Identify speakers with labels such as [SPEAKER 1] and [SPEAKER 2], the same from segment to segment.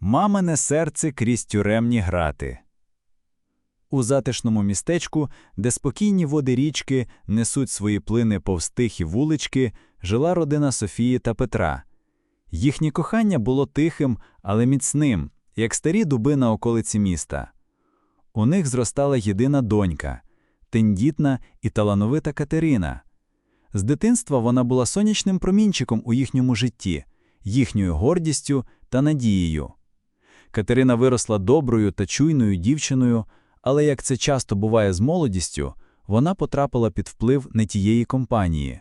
[SPEAKER 1] Мамине серце крізь тюремні грати. У затишному містечку, де спокійні води річки несуть свої плини повз тихі вулички, жила родина Софії та Петра. Їхнє кохання було тихим, але міцним, як старі дуби на околиці міста. У них зростала єдина донька, тендітна і талановита Катерина. З дитинства вона була сонячним промінчиком у їхньому житті, їхньою гордістю та надією. Катерина виросла доброю та чуйною дівчиною, але, як це часто буває з молодістю, вона потрапила під вплив не тієї компанії.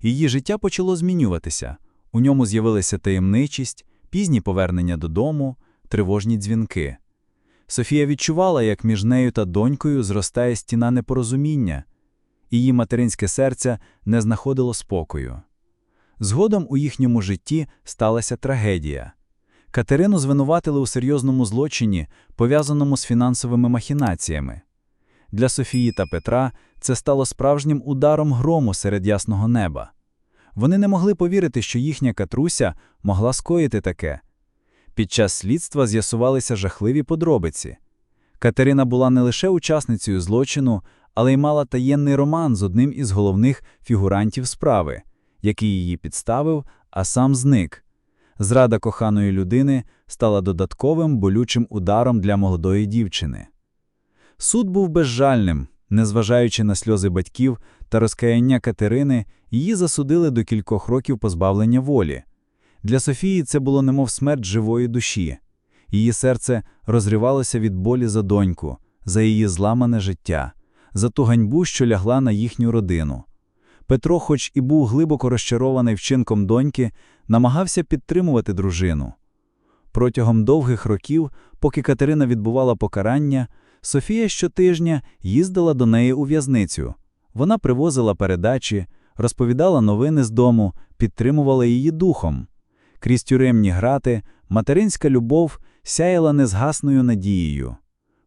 [SPEAKER 1] Її життя почало змінюватися. У ньому з'явилася таємничість, пізні повернення додому, тривожні дзвінки. Софія відчувала, як між нею та донькою зростає стіна непорозуміння. Її материнське серце не знаходило спокою. Згодом у їхньому житті сталася трагедія. Катерину звинуватили у серйозному злочині, пов'язаному з фінансовими махінаціями. Для Софії та Петра це стало справжнім ударом грому серед ясного неба. Вони не могли повірити, що їхня катруся могла скоїти таке. Під час слідства з'ясувалися жахливі подробиці. Катерина була не лише учасницею злочину, але й мала таємний роман з одним із головних фігурантів справи, який її підставив, а сам зник. Зрада коханої людини стала додатковим болючим ударом для молодої дівчини. Суд був безжальним, незважаючи на сльози батьків та розкаяння Катерини, її засудили до кількох років позбавлення волі. Для Софії це було немов смерть живої душі. Її серце розривалося від болі за доньку, за її зламане життя, за ту ганьбу, що лягла на їхню родину. Петро, хоч і був глибоко розчарований вчинком доньки, намагався підтримувати дружину. Протягом довгих років, поки Катерина відбувала покарання, Софія щотижня їздила до неї у в'язницю. Вона привозила передачі, розповідала новини з дому, підтримувала її духом. Крізь тюремні грати, материнська любов сяяла незгасною надією.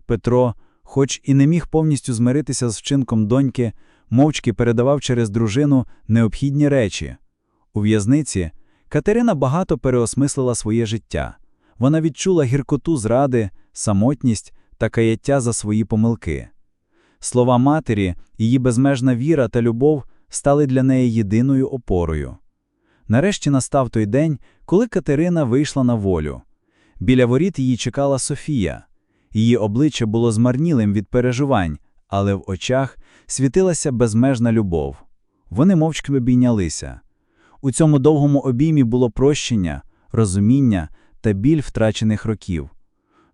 [SPEAKER 1] Петро, хоч і не міг повністю змиритися з вчинком доньки, мовчки передавав через дружину необхідні речі. У в'язниці Катерина багато переосмислила своє життя. Вона відчула гіркоту зради, самотність та каяття за свої помилки. Слова матері, її безмежна віра та любов стали для неї єдиною опорою. Нарешті настав той день, коли Катерина вийшла на волю. Біля воріт її чекала Софія. Її обличчя було змарнілим від переживань, але в очах світилася безмежна любов. Вони мовчки обійнялися. У цьому довгому обіймі було прощення, розуміння та біль втрачених років.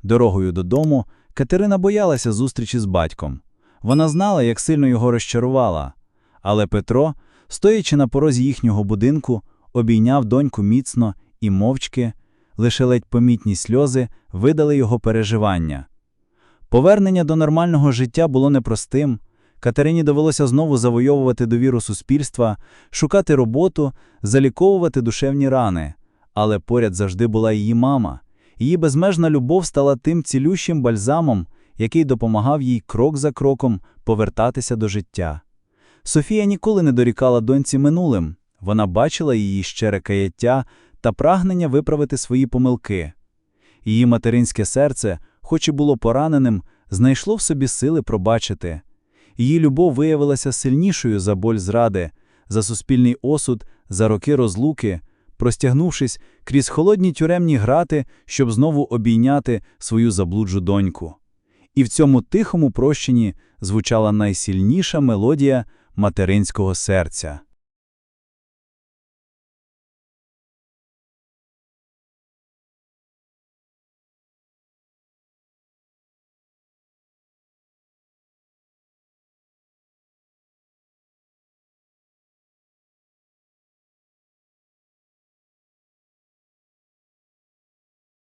[SPEAKER 1] Дорогою додому Катерина боялася зустрічі з батьком. Вона знала, як сильно його розчарувала. Але Петро, стоячи на порозі їхнього будинку, обійняв доньку міцно і мовчки, лише ледь помітні сльози видали його переживання. Повернення до нормального життя було непростим. Катерині довелося знову завойовувати довіру суспільства, шукати роботу, заліковувати душевні рани. Але поряд завжди була її мама. Її безмежна любов стала тим цілющим бальзамом, який допомагав їй крок за кроком повертатися до життя. Софія ніколи не дорікала доньці минулим, вона бачила її щире каяття та прагнення виправити свої помилки. Її материнське серце, хоч і було пораненим, знайшло в собі сили пробачити. Її любов виявилася сильнішою за боль зради, за суспільний осуд, за роки розлуки, простягнувшись крізь холодні тюремні грати, щоб знову обійняти свою заблуджу доньку. І в цьому тихому прощенні звучала найсильніша мелодія материнського серця.